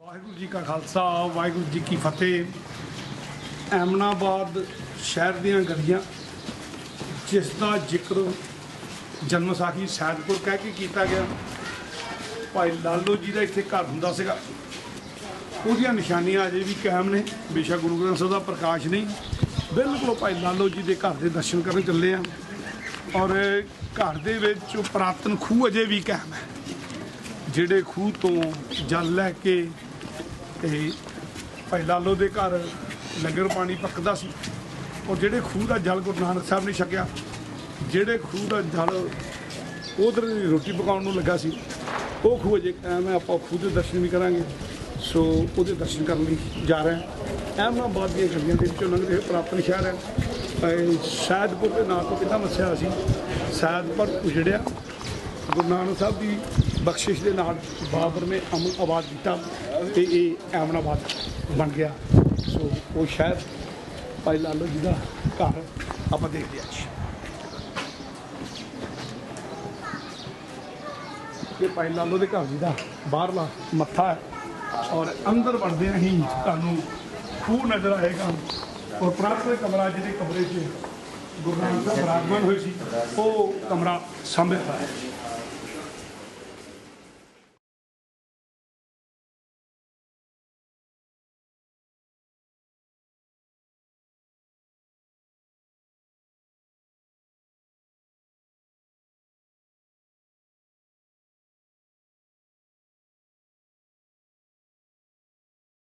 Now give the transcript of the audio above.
ਵਾਹਿਗੁਰੂ ਜੀ ਕਾ ਖਾਲਸਾ, ਵਾਹਿਗੁਰੂ ਜੀ ਕੀ ਫਤਿਹ। ਐਮਨਾਬਾਦ ਸ਼ਹਿਰ ਦੀਆਂ ਗਲੀਆਂ, ਜਿਸ ਦਾ ਜ਼ਿਕਰ ਜਨਮ ਸਾਖੀ ਸੈਦਪੁਰ ਕਹਿ ਕੇ ਕੀਤਾ ਗਿਆ। ਭਾਈ ਲਾਲੋ ਜੀ ਦਾ ਇੱਥੇ ਘਰ ਹੁੰਦਾ ਸੀਗਾ। ਉਹਦੀਆਂ ਨਿਸ਼ਾਨੀਆਂ ਅਜੇ ਵੀ ਕਾਇਮ ਨੇ, ਬੇਸ਼ੱਕ ਗੁਰੂ ਗ੍ਰੰਥ ਸਾਹਿਬ ਦਾ ਪ੍ਰਕਾਸ਼ ਨਹੀਂ। ਬਿਲਕੁਲ ਭਾਈ ਲਾਲੋ ਜੀ ਦੇ ਘਰ ਦੇ ਦਰਸ਼ਨ ਕਰਨ ਚੱਲੇ ਆ। ਔਰ ਘਰ ਦੇ ਵਿੱਚ ਉਹ ਪੁਰਾਤਨ ਖੂਹ ਅਜੇ ਵੀ ਕਾਇਮ ਹੈ। ਜਿਹੜੇ ਖੂਹ ਤੋਂ ਜਲ ਲੈ ਕੇ ਤੇ ਭਾਈ ਲਾਲੋ ਦੇ ਘਰ ਲੰਗਰ ਪਾਣੀ ਪੱਕਦਾ ਸੀ। ਔਰ ਜਿਹੜੇ ਖੂਹ ਦਾ ਜਲ ਗੁਰੂ ਨਾਨਕ ਸਾਹਿਬ ਨੇ ਛਕਿਆ, ਜਿਹੜੇ ਖੂਹ ਦਾ ਜਲ ਉਧਰ ਰੋਟੀ ਪਕਾਉਣ ਨੂੰ ਲੱਗਾ ਸੀ, ਉਹ ਖੂਹ ਜੇ ਕਾਇਮ ਹੈ, ਆਪਾਂ ਖੂਹ ਦੇ ਦਰਸ਼ਨ ਵੀ ਕਰਾਂਗੇ। ਸੋ ਉਹਦੇ ਦਰਸ਼ਨ ਕਰਨ ਲਈ ਜਾ ਰਹੇ ਹਾਂ। ਅਹਿਮਦਾਬਾਦ ਦੀਆਂ ਗਲੀਆਂ ਦੇ ਵਿੱਚੋਂ ਲੰਘਦੇ ਹੋਏ ਪ੍ਰਾਪਤ ਸ਼ਹਿਰ ਹੈ। ਇਹ ਸ਼ਾਇਦਪੁਰ ਦੇ ਨਾਂ ਤੋਂ ਕਿੰਨਾ ਮੱਸਿਆ ਸੀ ਸ਼ਾਇਦਪੁਰ ਉਜੜਿਆ। ਗੁਰੂ ਨਾਨਕ ਸਾਹਿਬ ਦੀ ਬਖਸ਼ਿਸ਼ ਦੇ ਨਾਲ ਬਾਬਰ ਨੇ ਅਮਨ ਆਬਾਦ ਕੀਤਾ ਤੇ ਇਹ ਐਮਨਾਬਾਦ ਬਣ ਗਿਆ। ਸੋ ਉਹ ਸ਼ਾਇਦ ਭਾਈ ਲਾਲੋ ਜੀ ਦਾ ਘਰ ਆਪਾਂ ਦੇਖਦੇ ਹਾਂ। ਜੀ ਇਹ ਭਾਈ ਲਾਲੋ ਦੇ ਘਰ ਜੀ ਦਾ ਬਾਹਰਲਾ ਮੱਥਾ ਹੈ ਔਰ ਅੰਦਰ ਵੜਦੇ ਹੀ ਤੁਹਾਨੂੰ ਖੂਹ ਨਜ਼ਰ ਆਏਗਾ। ਔਰ ਪ੍ਰਾਪਤ ਕਮਰਾ ਜਿਹਦੇ ਕਮਰੇ 'ਚ ਗੁਰੂ ਨਾਨਕ ਸਾਹਿਬ ਬਰਾਗਮਨ ਹੋਏ ਸੀ, ਉਹ ਕਮਰਾ ਸਾਂਭਿਆ ਹੈ।